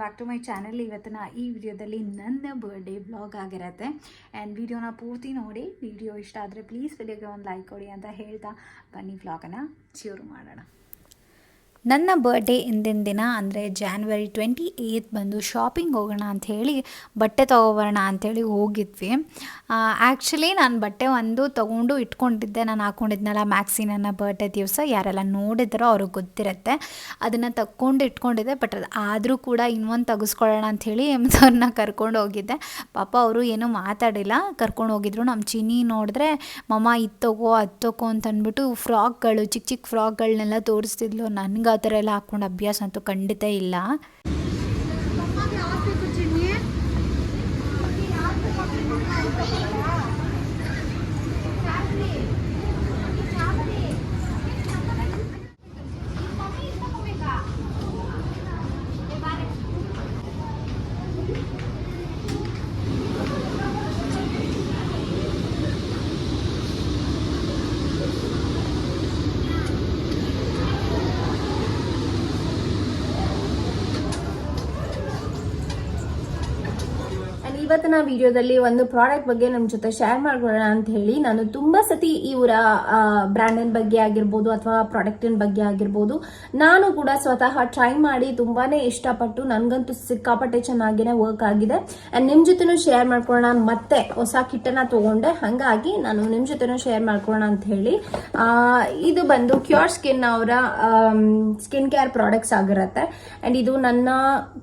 Back to my channel ಇವತ್ತಿನ ಈ ವಿಡಿಯೋದಲ್ಲಿ ನನ್ನ ಬರ್ಡೇ ಬ್ಲಾಗ್ ಆಗಿರತ್ತೆ. ಆ್ಯಂಡ್ ವಿಡಿಯೋನ ಪೂರ್ತಿ ನೋಡಿ. ವಿಡಿಯೋ ಇಷ್ಟ ಆದರೆ ಪ್ಲೀಸ್ ವಿಡಿಯೋಗೆ ಒಂದು ಲೈಕ್ ಕೊಡಿ ಅಂತ ಹೇಳ್ತಾ ಬನ್ನಿ ವ್ಲಾಗನ್ನು ಶುರು ಮಾಡೋಣ. ನನ್ನ ಬರ್ಡೇ ಇಂದಿನ ದಿನ ಅಂದರೆ ಜಾನ್ವರಿ ಟ್ವೆಂಟಿ ಏಯ್ತ್ ಬಂದು ಶಾಪಿಂಗ್ ಹೋಗೋಣ ಅಂಥೇಳಿ ಬಟ್ಟೆ ತೊಗೊಬರೋಣ ಅಂಥೇಳಿ ಹೋಗಿದ್ವಿ. ಆ್ಯಕ್ಚುಲಿ ನಾನು ಬಟ್ಟೆ ಒಂದು ತೊಗೊಂಡು ಇಟ್ಕೊಂಡಿದ್ದೆ. ನಾನು ಹಾಕ್ಕೊಂಡಿದ್ನಲ್ಲ ಮ್ಯಾಕ್ಸಿ ನನ್ನ ಬರ್ಡೇ ದಿವಸ. ಯಾರೆಲ್ಲ ನೋಡಿದ್ರೋ ಅವ್ರಿಗೆ ಗೊತ್ತಿರುತ್ತೆ. ಅದನ್ನು ತಕ್ಕೊಂಡು ಇಟ್ಕೊಂಡಿದ್ದೆ. ಬಟ್ ಅದು ಆದರೂ ಕೂಡ ಇನ್ನೊಂದು ತೆಗೆಸ್ಕೊಳ್ಳೋಣ ಅಂಥೇಳಿ ಅವ್ರನ್ನ ಕರ್ಕೊಂಡು ಹೋಗಿದ್ದೆ. ಪಾಪ ಅವರು ಏನೂ ಮಾತಾಡಿಲ್ಲ. ಕರ್ಕೊಂಡು ಹೋಗಿದ್ರು. ನಮ್ಮ ಚಿನಿ ನೋಡಿದ್ರೆ, ಮಮ್ಮ ಇತ್ತೋಗೋ ತಗೋ, ಅದು ತಗೋ ಅಂತ ಅಂದ್ಬಿಟ್ಟು ಫ್ರಾಕ್ಗಳು ಚಿಕ್ಕ ಚಿಕ್ಕ ಫ್ರಾಕ್ಗಳನ್ನೆಲ್ಲ ತೋರಿಸ್ತಿದ್ಲು ನನಗೆ. ಆ ಥರ ಎಲ್ಲ ಹಾಕ್ಕೊಂಡು ಅಭ್ಯಾಸ ಅಂತೂ ಖಂಡಿತ ಇಲ್ಲ. ಇವತ್ತಿನ ವಿಡಿಯೋದಲ್ಲಿ ಒಂದು ಪ್ರಾಡಕ್ಟ್ ಬಗ್ಗೆ ನಮ್ಮ ಜೊತೆ ಶೇರ್ ಮಾಡ್ಕೊಳ್ಳೋಣ ಅಂತ ಹೇಳಿ ನಾನು ತುಂಬಾ ಸತಿ ಇವರ ಬ್ರ್ಯಾಂಡಿನ ಬಗ್ಗೆ ಆಗಿರ್ಬೋದು ಅಥವಾ ಪ್ರಾಡಕ್ಟಿನ ಬಗ್ಗೆ ಆಗಿರ್ಬೋದು, ನಾನು ಕೂಡ ಸ್ವತಃ ಟ್ರೈ ಮಾಡಿ ತುಂಬಾನೇ ಇಷ್ಟಪಟ್ಟು ನನ್ಗಂತೂ ಸಿಕ್ಕಾಪಟ್ಟೆ ಚೆನ್ನಾಗಿನೇ ವರ್ಕ್ ಆಗಿದೆ. ಅಂಡ್ ನಿಮ್ ಜೊತೆನೂ ಶೇರ್ ಮಾಡ್ಕೊಳ್ಳೋಣ ಮತ್ತೆ ಹೊಸ ಕಿಟ್ಟನ್ನ ತಗೊಂಡೆ. ಹಂಗಾಗಿ ನಾನು ನಿಮ್ ಜೊತೆನೂ ಶೇರ್ ಮಾಡ್ಕೊಳ್ಳೋಣ ಅಂತ ಹೇಳಿ. ಇದು ಬಂದು ಕ್ಯೂರ್ ಸ್ಕಿನ್ ಅವರ ಸ್ಕಿನ್ ಕೇರ್ ಪ್ರಾಡಕ್ಟ್ಸ್ ಆಗಿರುತ್ತೆ. ಅಂಡ್ ಇದು ನನ್ನ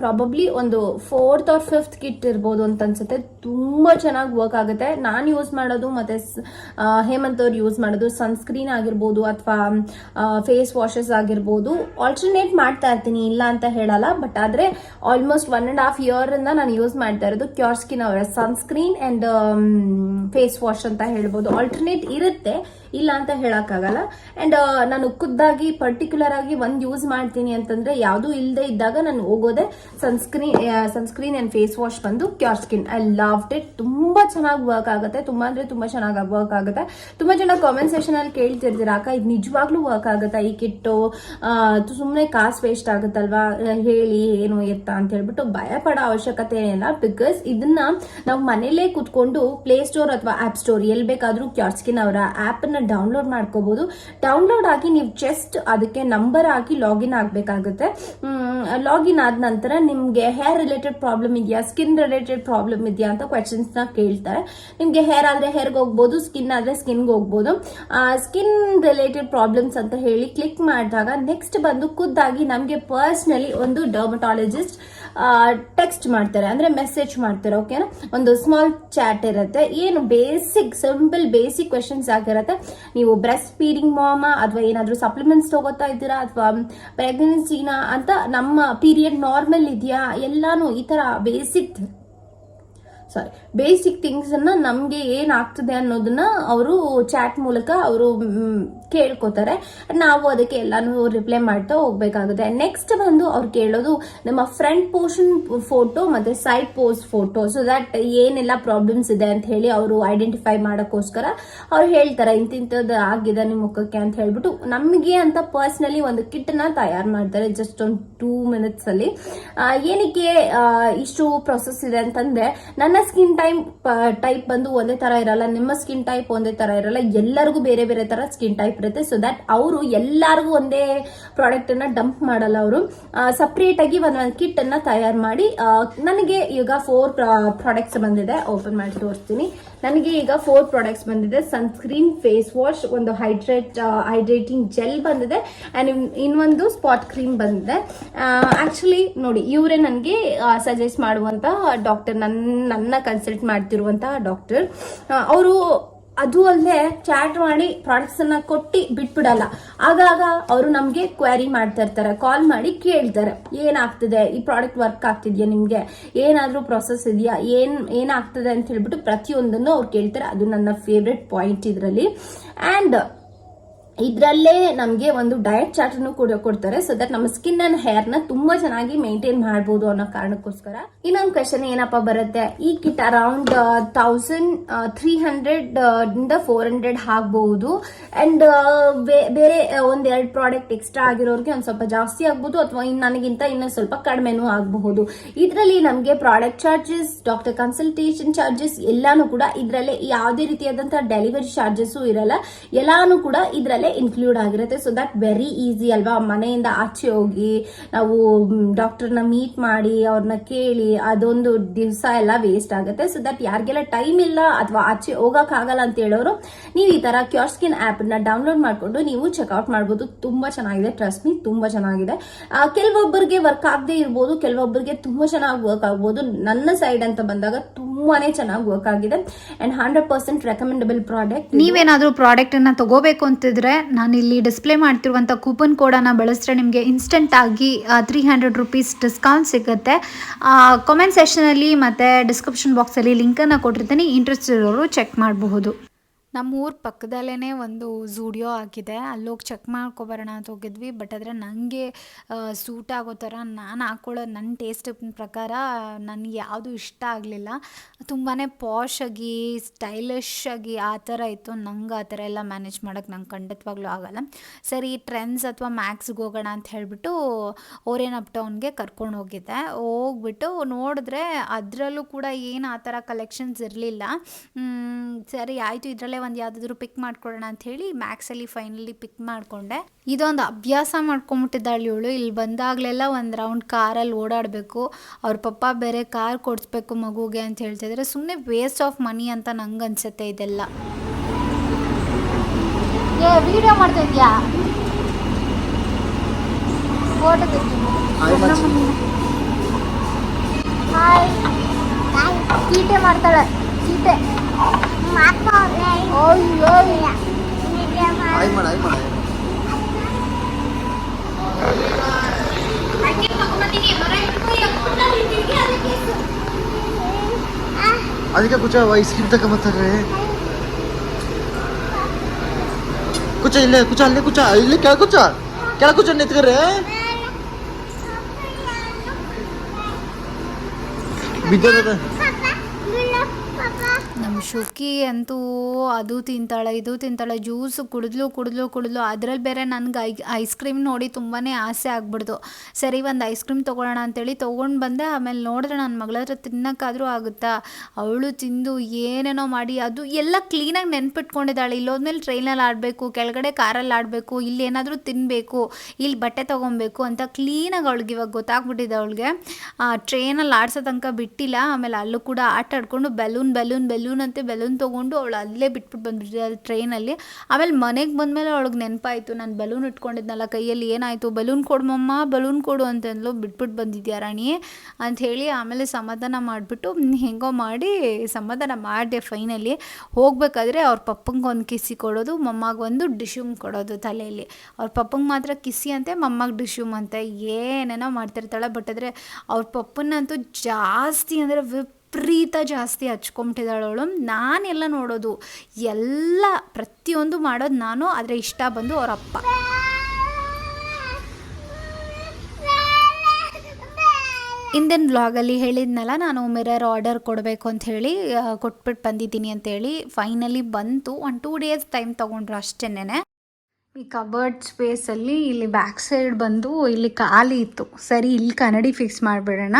ಪ್ರಾಬಬ್ಲಿ ಒಂದು ಫೋರ್ತ್ ಆರ್ ಫಿಫ್ತ್ ಕಿಟ್ ಇರ್ಬೋದು ಅಂತ ಅನ್ಸುತ್ತೆ. ತುಂಬಾ ಚೆನ್ನಾಗಿ ವರ್ಕ್ ಆಗುತ್ತೆ. ನಾನು ಯೂಸ್ ಮಾಡೋದು ಮತ್ತೆ ಹೇಮಂತ್ ಅವ್ರು ಯೂಸ್ ಮಾಡೋದು. ಸನ್ಸ್ಕ್ರೀನ್ ಆಗಿರ್ಬೋದು ಅಥವಾ ಫೇಸ್ ವಾಶಸ್ ಆಗಿರ್ಬೋದು. ಆಲ್ಟರ್ನೇಟ್ ಮಾಡ್ತಾ ಇರ್ತೀನಿ, ಇಲ್ಲ ಅಂತ ಹೇಳಲ್ಲ. ಬಟ್ ಆದ್ರೆ almost one and half year ಇಂದ ನಾನು ಯೂಸ್ ಮಾಡ್ತಾ ಇರೋದು ಕ್ಯೂರ್ ಸ್ಕಿನ್ ಅವರ ಸನ್ಸ್ಕ್ರೀನ್ ಅಂಡ್ ಫೇಸ್ ವಾಶ್ ಅಂತ ಹೇಳ್ಬೋದು. ಆಲ್ಟರ್ನೇಟ್ ಇರುತ್ತೆ. ಇಲ್ಲ ಅಂತ ಹೇಳಕ್ಕಾಗಲ್ಲ. ಅಂಡ್ ನಾನು ಖುದ್ದಾಗಿ ಪರ್ಟಿಕ್ಯುಲರ್ ಆಗಿ ಒಂದು ಯೂಸ್ ಮಾಡ್ತೀನಿ ಅಂತಂದ್ರೆ ಯಾವುದು ಇಲ್ಲದೆ ಇದ್ದಾಗ ನಾನು ಹೋಗೋದೆ. Sunscreen sunscreen and face wash ಬಂದು Cure Skin I love it ತುಂಬಾ ಚೆನ್ನಾಗಿ ವರ್ಕ್ ಆಗುತ್ತೆ. ತುಂಬಾ ಅಂದ್ರೆ ತುಂಬಾ ಚೆನ್ನಾಗಿ ವರ್ಕ್ ಆಗುತ್ತೆ. ತುಂಬಾ ಜನ ಕಾಮೆಂಟ್ ಅಲ್ಲಿ ಕೇಳ್ತಿರ್ತೀರ, ಅಕ್ಕ, ಇದು ನಿಜವಾಗ್ಲೂ ವರ್ಕ್ ಆಗುತ್ತಾ? ಈ ಕಿಟ್ಟು ಸುಮ್ಮನೆ ಕಾಸು ವೇಸ್ಟ್ ಆಗುತ್ತಲ್ವಾ? ಹೇಳಿ, ಏನು ಎತ್ತ? ಅಂತ ಹೇಳ್ಬಿಟ್ಟು ಭಯ ಪಡೋ ಅವಶ್ಯಕತೆ ಇಲ್ಲ ಬಿಕಾಸ್ ಇದನ್ನ ನಾವು ಮನೇಲೇ ಕುತ್ಕೊಂಡು ಪ್ಲೇ ಸ್ಟೋರ್ ಅಥವಾ ಆಪ್ ಸ್ಟೋರ್ ಎಲ್ಲಿ ಬೇಕಾದರೂ ಕ್ಯೂರ್ ಸ್ಕಿನ್ ಅವರ ಆಪ್ ಡೌನ್ಲೋಡ್ ಮಾಡ್ಕೋಬಹುದು ಡೌನ್ಲೋಡ್ ಆಗಿ ನೀವು ಜಸ್ಟ್ ಅದಕ್ಕೆ ನಂಬರ್ ಹಾಕಿ ಲಾಗಿನ್ ಆಗಬೇಕಾಗುತ್ತೆ. ಲಾಗಿನ್ ಆದ ನಂತರ ನಿಮಗೆ ಹೇರ್ ರಿಲೇಟೆಡ್ ಪ್ರಾಬ್ಲಮ್ ಇದೆಯಾ ಸ್ಕಿನ್ ರಿಲೇಟೆಡ್ ಪ್ರಾಬ್ಲಮ್ ಇದೆಯಾ ಅಂತ ಕ್ವೆಶನ್ಸ್ನ ಕೇಳ್ತಾರೆ. ನಿಮಗೆ ಹೇರ್ ಆದ್ರೆ ಹೇರ್ಗೆ ಹೋಗ್ಬೋದು ಸ್ಕಿನ್ ಆದ್ರೆ ಸ್ಕಿನ್ಗೆ ಹೋಗ್ಬೋದು. ಸ್ಕಿನ್ ರಿಲೇಟೆಡ್ ಪ್ರಾಬ್ಲಮ್ಸ್ ಅಂತ ಹೇಳಿ ಕ್ಲಿಕ್ ಮಾಡಿದಾಗ ನೆಕ್ಸ್ಟ್ ಬಂದು ಖುದ್ದಾಗಿ ನಮಗೆ ಪರ್ಸ್ನಲಿ ಒಂದು ಡರ್ಮಟಾಲಜಿಸ್ಟ್ ಟೆಕ್ಸ್ಟ್ ಮಾಡ್ತಾರೆ. ಅಂದ್ರೆ ಮೆಸೇಜ್ ಮಾಡ್ತಾರೆ ಓಕೆನಾ ಒಂದು ಸ್ಮಾಲ್ ಚಾಟ್ ಇರುತ್ತೆ. ಏನು ಬೇಸಿಕ್ ಸಿಂಪಲ್ ಬೇಸಿಕ್ ಕ್ವೆಶನ್ಸ್ ಆಗಿರುತ್ತೆ ನೀವು ಬ್ರೆಸ್ಟ್ ಫೀಡಿಂಗ್ ಮಾಮ ಅಥವಾ ಏನಾದರೂ ಸಪ್ಲಿಮೆಂಟ್ಸ್ ತಗೋತಾ ಇದ್ದೀರಾ, ಅಥವಾ ಪ್ರೆಗ್ನೆನ್ಸಿನ ಅಂತ ನಮ್ಮ ಪೀರಿಯಡ್ ನಾರ್ಮಲ್ ಇದೆಯಾ? ಎಲ್ಲಾನು ಈ ತರ ಬೇಸಿಕ್ ಸಾರಿ ಬೇಸಿಕ್ ಥಿಂಗ್ಸ್ ಅನ್ನ ನಮ್ಗೆ ಏನಾಗ್ತದೆ ಅನ್ನೋದನ್ನ ಅವರು ಚಾಟ್ ಮೂಲಕ ಅವರು ಕೇಳ್ಕೊತಾರೆ. ನಾವು ಅದಕ್ಕೆ ಎಲ್ಲಾನು ರಿಪ್ಲೈ ಮಾಡ್ತಾ ಹೋಗ್ಬೇಕಾಗುತ್ತೆ. ನೆಕ್ಸ್ಟ್ ಬಂದು ಅವ್ರು ಕೇಳೋದು ನಮ್ಮ ಫ್ರಂಟ್ ಪೋರ್ಷನ್ ಫೋಟೋ ಮತ್ತೆ side pose photo so that ಏನೆಲ್ಲ ಪ್ರಾಬ್ಲಮ್ಸ್ ಇದೆ ಅಂತ ಹೇಳಿ ಅವರು ಐಡೆಂಟಿಫೈ ಮಾಡೋಕ್ಕೋಸ್ಕರ ಅವ್ರು ಹೇಳ್ತಾರೆ, ಇಂತಿಂಥದ್ದು ಆಗಿದೆ ನಿಮ್ಮ ಮುಖಕ್ಕೆ ಅಂತ ಹೇಳ್ಬಿಟ್ಟು ನಮಗೆ ಅಂತ ಪರ್ಸ್ನಲಿ ಒಂದು ಕಿಟ್ನ ತಯಾರು ಮಾಡ್ತಾರೆ ಜಸ್ಟ್ ಒಂದು ಟೂ ಮಿನಿಟ್ಸಲ್ಲಿ ಏನಕ್ಕೆ ಇಷ್ಟು ಪ್ರೊಸೆಸ್ ಇದೆ ಅಂತಂದರೆ, ನನ್ನ ಸ್ಕಿನ್ ಟೈಪ್ ಟೈಪ್ ಬಂದು ಒಂದೇ ತರ ಇರಲ್ಲ. ನಿಮ್ಮ ಸ್ಕಿನ್ ಟೈಪ್ ಒಂದೇ ತರ ಇರಲ್ಲ. ಎಲ್ಲರಿಗೂ ಬೇರೆ ಬೇರೆ ತರ ಸ್ಕಿನ್ ಟೈಪ್ ಇರುತ್ತೆ. ಸೊ ದಟ್ ಅವರು ಎಲ್ಲರಿಗೂ ಒಂದೇ ಪ್ರಾಡಕ್ಟ್ ಅನ್ನ ಡಂಪ್ ಮಾಡಲ್ಲ ಅವರು. ಸಪ್ರೇಟ್ ಆಗಿ ಒಂದೊಂದು ಕಿಟ್ ಅನ್ನ ತಯಾರು ಮಾಡಿ ನನಗೆ ಈಗ ಫೋರ್ ಪ್ರಾಡಕ್ಟ್ಸ್ ಬಂದಿದೆ. ಓಪನ್ ಮಾಡಿ ತೋರಿಸ್ತೀನಿ. ನನಗೆ ಈಗ ಫೋರ್ ಪ್ರಾಡಕ್ಟ್ಸ್ ಬಂದಿದೆ. ಸನ್ಸ್ಕ್ರೀನ್ ಫೇಸ್ ವಾಶ್ ಒಂದು ಹೈಡ್ರೇಟ್ ಹೈಡ್ರೇಟಿಂಗ್ ಜೆಲ್ ಬಂದಿದೆ. ಆ್ಯಂಡ್ ಇನ್ನೊಂದು ಸ್ಪಾಟ್ ಕ್ರೀಮ್ ಬಂದಿದೆ. ಆ್ಯಕ್ಚುಲಿ ನೋಡಿ, ಇವರೇ ನನಗೆ ಸಜೆಸ್ಟ್ ಮಾಡುವಂತ ಡಾಕ್ಟರ್ ನನ್ನ ನನ್ನ ಕನ್ಸಲ್ಟ್ ಮಾಡ್ತಿರುವಂತಹ ಡಾಕ್ಟರ್ ಅವರು ಅದು ಅಲ್ಲದೆ ಚಾಟ್ ಮಾಡಿ ಪ್ರಾಡಕ್ಟ್ಸ್ ಅನ್ನ ಕೊಟ್ಟು ಬಿಟ್ಬಿಡಲ್ಲ. ಆಗಾಗ ಅವರು ನಮ್ಗೆ ಕ್ವೈರಿ ಮಾಡ್ತಾ ಇರ್ತಾರೆ ಕಾಲ್ ಮಾಡಿ ಕೇಳ್ತಾರೆ. ಏನಾಗ್ತಿದೆ? ಈ ಪ್ರಾಡಕ್ಟ್ ವರ್ಕ್ ಆಗ್ತಿದ್ಯಾ ನಿಮ್ಗೆ? ಏನಾದ್ರೂ ಪ್ರೊಸೆಸ್ ಇದೆಯಾ? ಏನ್, ಏನಾಗ್ತದೆ ಅಂತ ಹೇಳ್ಬಿಟ್ಟು ಪ್ರತಿಯೊಂದನ್ನು ಅವ್ರು ಕೇಳ್ತಾರೆ. ಅದು ನನ್ನ ಫೇವ್ರೆಟ್ ಪಾಯಿಂಟ್ ಇದರಲ್ಲಿ. ಅಂಡ್ ಇದರಲ್ಲೇ ನಮಗೆ ಒಂದು ಡಯಟ್ ಚಾರ್ಟನ್ನು ಕೂಡ ಕೊಡ್ತಾರೆ ಸೊ ದಟ್ ನಮ್ಮ ಸ್ಕಿನ್ ಅಂಡ್ ಹೇರ್ನ ತುಂಬಾ ಚೆನ್ನಾಗಿ ಮೇಂಟೈನ್ ಮಾಡಬಹುದು ಅನ್ನೋ ಕಾರಣಕ್ಕೋಸ್ಕರ. ಇನ್ನೊಂದು ಕ್ವೆಶನ್ ಏನಪ್ಪಾ ಬರುತ್ತೆ? ಈ kit around thousand three hundred ಇಂದ ಫೋರ್ ಹಂಡ್ರೆಡ್ ಆಗ್ಬಹುದು ಅಂಡ್ ಬೇರೆ ಒಂದೆರಡು ಪ್ರಾಡಕ್ಟ್ ಎಕ್ಸ್ಟ್ರಾ ಆಗಿರೋರಿಗೆ ಒಂದು ಸ್ವಲ್ಪ ಜಾಸ್ತಿ ಆಗ್ಬೋದು ಅಥವಾ ನನಗಿಂತ ಇನ್ನೊಂದು ಸ್ವಲ್ಪ ಕಡಿಮೆನೂ ಆಗಬಹುದು. ಇದರಲ್ಲಿ ನಮಗೆ product charges doctor consultation charges ಎಲ್ಲಾನು ಕೂಡ ಇದರಲ್ಲೇ, ಯಾವುದೇ ರೀತಿಯಾದಂತಹ ಡೆಲಿವರಿ ಚಾರ್ಜಸ್ ಇರಲ್ಲ. ಎಲ್ಲಾನು ಕೂಡ ಇದರಲ್ಲೇ ಇನ್ಕ್ಲೂಡ್ ಆಗಿರುತ್ತೆ. ಸೊ ದಟ್ ವೆರಿ ಈಸಿ ಅಲ್ವಾ? ಮನೆಯಿಂದ ಆಚೆ ಹೋಗಿ ನಾವು ಡಾಕ್ಟರ್ನ ಮೀಟ್ ಮಾಡಿ, ಅವ್ರನ್ನ ಕೇಳಿ, ಅದೊಂದು ದಿವಸ ಎಲ್ಲ ವೇಸ್ಟ್ ಆಗುತ್ತೆ. ಸೊ ದಟ್ ಯಾರಿಗೆಲ್ಲ ಟೈಮ್ ಇಲ್ಲ ಅಥವಾ ಆಚೆ ಹೋಗೋಕ್ಕಾಗಲ್ಲ ಅಂತ ಹೇಳೋರು, ನೀವು ಈ ತರ ಕ್ಯೂರ್ ಸ್ಕಿನ್ ಆಪ್ನ ಡೌನ್ಲೋಡ್ ಮಾಡಿಕೊಂಡು ನೀವು ಚೆಕ್ಔಟ್ ಮಾಡ್ಬೋದು. ತುಂಬಾ ಚೆನ್ನಾಗಿದೆ. ಟ್ರಸ್ಟ್ ಮೀ ತುಂಬಾ ಚೆನ್ನಾಗಿದೆ. ಕೆಲವೊಬ್ಬರಿಗೆ ವರ್ಕ್ ಆಗದೆ ಇರ್ಬೋದು. ಕೆಲವೊಬ್ಬರಿಗೆ ತುಂಬಾ ಚೆನ್ನಾಗಿ ವರ್ಕ್ ಆಗ್ಬೋದು. ನನ್ನ ಸೈಡ್ ಅಂತ ಬಂದಾಗ ತುಂಬಾನೇ ಚೆನ್ನಾಗಿ ವರ್ಕ್ ಆಗಿದೆ. And hundred percent recommendable product ನೀವೇನಾದರೂ ಅನ್ನ ತಗೋಬೇಕು ಅಂತಿದ್ರೆ ನಾನು ಇಲ್ಲಿ ಡಿಸ್ಪ್ಲೇ ಮಾಡ್ತಿರುವಂಥ ಕೂಪನ್ ಕೋಡನ್ನು ಬಳಸಿದ್ರೆ ನಿಮಗೆ ಇನ್ಸ್ಟೆಂಟಾಗಿ ತ್ರೀ ಹಂಡ್ರೆಡ್ ರುಪೀಸ್ ಡಿಸ್ಕೌಂಟ್ ಸಿಗುತ್ತೆ. ಕಾಮೆಂಟ್ ಸೆಷನಲ್ಲಿ ಮತ್ತು ಡಿಸ್ಕ್ರಿಪ್ಷನ್ ಬಾಕ್ಸಲ್ಲಿ ಲಿಂಕನ್ನು ಕೊಟ್ಟಿರ್ತೀನಿ. ಇಂಟ್ರೆಸ್ಟ್ ಇರೋರು ಚೆಕ್ ಮಾಡಬಹುದು. ನಮ್ಮ ಊರ ಪಕ್ಕದಲ್ಲೇ ಒಂದು ಝೂಡಿಯೋ ಆಗಿದೆ. ಅಲ್ಲೋಗಿ ಚೆಕ್ ಮಾಡ್ಕೊಬರೋಣ ಅಂತ ಹೋಗಿದ್ವಿ. ಬಟ್ ಆದರೆ ನನಗೆ ಸೂಟ್ ಆಗೋ ಥರ ನಾನು ಹಾಕ್ಕೊಳ್ಳೋ ನನ್ನ ಟೇಸ್ಟ್ ಪ್ರಕಾರ ನನಗೆ ಯಾವುದು ಇಷ್ಟ ಆಗಲಿಲ್ಲ. ತುಂಬಾ ಪಾಶ್ ಆಗಿ ಸ್ಟೈಲಿಶ್ ಆಗಿ ಆ ಥರ ಇತ್ತು. ನಂಗೆ ಆ ಥರ ಎಲ್ಲ ಮ್ಯಾನೇಜ್ ಮಾಡೋಕ್ಕೆ ನಂಗೆ ಖಂಡಿತವಾಗ್ಲೂ ಆಗಲ್ಲ. ಸರಿ ಟ್ರೆಂಡ್ಸ್ ಅಥವಾ ಮ್ಯಾಕ್ಸ್ಗೆ ಹೋಗೋಣ ಅಂತ ಹೇಳಿಬಿಟ್ಟು ಓರೇನ್ ಅಪ್ ಟೌನ್ಗೆ ಕರ್ಕೊಂಡು ಹೋಗಿದ್ದೆ. ಹೋಗ್ಬಿಟ್ಟು ನೋಡಿದ್ರೆ ಅದರಲ್ಲೂ ಕೂಡ ಏನು ಆ ಥರ ಕಲೆಕ್ಷನ್ಸ್ ಇರಲಿಲ್ಲ. ಸರಿ, ಆಯಿತು, ಇದರಲ್ಲೇ ಒಂದು ಯಾವುದಾದ್ರೂ ಪಿಕ್ ಮಾಡ್ಕೊಳ್ಳೋಣ ಅಂತ ಹೇಳಿ ಮ್ಯಾಕ್ಸಲ್ಲಿ ಫೈನಲಿ ಪಿಕ್ ಮಾಡಿಕೊಂಡೆ. ಇದೊಂದು ಅಭ್ಯಾಸ ಮಾಡ್ಕೊಂಬಿಟ್ಟಿದ್ದಾಳೆ ಇವಳು. ಇಲ್ಲಿ ಬಂದಾಗಲೆಲ್ಲ ಒಂದು ರೌಂಡ್ ಕಾರಲ್ಲಿ ಓಡಾಡಬೇಕು. ಅವ್ರ ಪಪ್ಪ ಬೇರೆ ಕಾರ್ ಕೊಡಿಸ್ಬೇಕು ಮಗುಗೆ ಅಂತ ಹೇಳ್ತಿದ್ರೆ ಸುಮ್ಮನೆ ವೇಸ್ಟ್ ಆಫ್ ಮನಿ ಅಂತ ನಂಗೆ ಅನ್ಸುತ್ತೆ ಇದೆಲ್ಲ. ಏ ವಿಡಿಯೋ ಮಾಡ್ತಾ ಇದೆಯಾ? ಫೋಟೋ ಹಾಯ್ ತೀಟೆ ಮಾಡ್ತಾಳೆ. ತೀಟೆ ಅಯ್ಯೋ ಆಯ್ ಮಾಡ ಆಯ್ ಮಾಡ ಅದಕ್ಕೆ ಕುಚ ಐಸ್ ಕ್ರೀಮ್ ತಗೊಂಬತ್ತಾರೆ ಕುಚ ಇಲ್ಲೇ ಕುಚ ಅಲ್ಲೇ ಕುಚ ಇಲ್ಲಿ ಕೆಳ ಕುಚ ಕೆಳ ಕುಚ ನಿಂತ್ಕರೆ ಬಿದ್ದದ ನಮ್ಮ ಶುಕಿ ಅಂತೂ ಅದು ತಿಂತಾಳೆ, ಇದು ತಿಂತಾಳೆ, ಜ್ಯೂಸು ಕುಡಿದ್ಲು ಕುಡಿದ್ಲು ಕುಡಿದ್ಲು. ಅದ್ರಲ್ಲಿ ಬೇರೆ ನನಗೆ ಐ, ಐಸ್ ಕ್ರೀಮ್ ನೋಡಿ ತುಂಬಾ ಆಸೆ ಆಗ್ಬಿಡ್ದು. ಸರಿ, ಒಂದು ಐಸ್ ಕ್ರೀಮ್ ತೊಗೊಳ್ಳೋಣ ಅಂತೇಳಿ ತೊಗೊಂಡು ಬಂದೆ. ಆಮೇಲೆ ನೋಡಿದ್ರೆ ನನ್ನ ಮಗಳ ಹತ್ರ ತಿನ್ನೋಕ್ಕಾದರೂ ಆಗುತ್ತಾ? ಅವಳು ತಿಂದು ಏನೇನೋ ಮಾಡಿ, ಅದು ಎಲ್ಲ ಕ್ಲೀನಾಗಿ ನೆನ್ಪಿಟ್ಕೊಂಡಿದ್ದಾಳೆ. ಇಲ್ಲೋದ್ಮೇಲೆ ಟ್ರೈನಲ್ಲಿ ಆಡಬೇಕು, ಕೆಳಗಡೆ ಕಾರಲ್ಲಿ ಆಡಬೇಕು, ಇಲ್ಲಿ ಏನಾದರೂ ತಿನ್ನಬೇಕು ಇಲ್ಲಿ ಬಟ್ಟೆ ತೊಗೊಬೇಕು ಅಂತ ಕ್ಲೀನಾಗಿ ಅವಳಿಗೆ ಇವಾಗ ಗೊತ್ತಾಗ್ಬಿಟ್ಟಿದೆ ಅವಳಿಗೆ. ಟ್ರೈನಲ್ಲಿ ಆಡ್ಸೋ ತನಕ ಬಿಟ್ಟಿಲ್ಲ. ಆಮೇಲೆ ಅಲ್ಲೂ ಕೂಡ ಆಟ ಆಡ್ಕೊಂಡು ಬೆಲೂನ್ ಬೆಲೂನ್ ಬೆಲೂನ್ ಅಂತ ಬೆಲೂನ್ ತೊಗೊಂಡು ಅವಳು ಅಲ್ಲೇ ಬಿಟ್ಬಿಟ್ಟು ಬಂದ್ಬಿಟ್ಟಿದ್ದಾಳೆ ಟ್ರೈನಲ್ಲಿ ಆಮೇಲೆ ಮನೆಗೆ ಬಂದಮೇಲೆ ಅವಳಿಗೆ ನೆನಪಾಯಿತು, ನಾನು ಬಲೂನ್ ಇಟ್ಕೊಂಡಿದ್ನಲ್ಲ ಕೈಯಲ್ಲಿ, ಏನಾಯಿತು? ಬಲೂನ್ ಕೊಡು ಮಮ್ಮ ಬಲೂನ್ ಕೊಡು ಅಂತಂದ್ಲು. ಬಿಟ್ಬಿಟ್ಟು ಬಂದಿದ್ಯಾ ರಾಣಿ? ಅಂತ ಹೇಳಿ ಆಮೇಲೆ ಸಮಾಧಾನ ಮಾಡಿಬಿಟ್ಟು ಹೆಂಗೋ ಮಾಡಿ, ಸಮಾಧಾನ ಮಾಡಿದೆ ಫೈನಲಿ ಹೋಗಬೇಕಾದ್ರೆ ಅವ್ರ ಪಪ್ಪಂಗೆ ಒಂದು ಕಿಸಿ ಕೊಡೋದು, ಮಮ್ಮಗೆ ಒಂದು ಡಿಶ್ಯೂಮ್ ಕೊಡೋದು ತಲೆಯಲ್ಲಿ. ಅವ್ರ ಪಪ್ಪಂಗೆ ಮಾತ್ರ ಕಿಸಿ ಅಂತೆ, ಮಮ್ಮಗೆ ಡಿಶ್ಯೂಮ್ ಅಂತೆ. ಏನೇನೋ ಮಾಡ್ತಿರ್ತಾಳೆ, ಬಟ್ ಆದರೆ ಅವ್ರ ಪಪ್ಪನ್ನಂತೂ ಜಾಸ್ತಿ ಅಂದರೆ ವಿಪರೀತ ಜಾಸ್ತಿ ಹಚ್ಕೊಂಬಿಟ್ಟಿದ್ದಾಳವಳು ನಾನೆಲ್ಲ ನೋಡೋದು, ಎಲ್ಲ ಪ್ರತಿಯೊಂದು ಮಾಡೋದು ನಾನು, ಆದರೆ ಇಷ್ಟ ಬಂದು ಅವರಪ್ಪ ಇಂದಿನ ಬ್ಲಾಗಲ್ಲಿ ಹೇಳಿದ್ನಲ್ಲ, ನಾನು ಮಿರರ್ ಆರ್ಡರ್ ಕೊಡಬೇಕು ಅಂತ ಹೇಳಿ ಕೊಟ್ಬಿಟ್ಟು ಬಂದಿದ್ದೀನಿ ಅಂತೇಳಿ ಫೈನಲಿ ಬಂತು. ಒಂದು ಟೂ ಡೇಸ್ ಟೈಮ್ ತೊಗೊಂಡ್ರು ಅಷ್ಟೇನೆ ಈ ಕಬರ್ಡ್ ಸ್ಪೇಸಲ್ಲಿ ಇಲ್ಲಿ ಬ್ಯಾಕ್ ಸೈಡ್ ಬಂದು ಇಲ್ಲಿ ಖಾಲಿ ಇತ್ತು. ಸರಿ, ಇಲ್ಲಿ ಕನ್ನಡಿ ಫಿಕ್ಸ್ ಮಾಡಿಬಿಡೋಣ.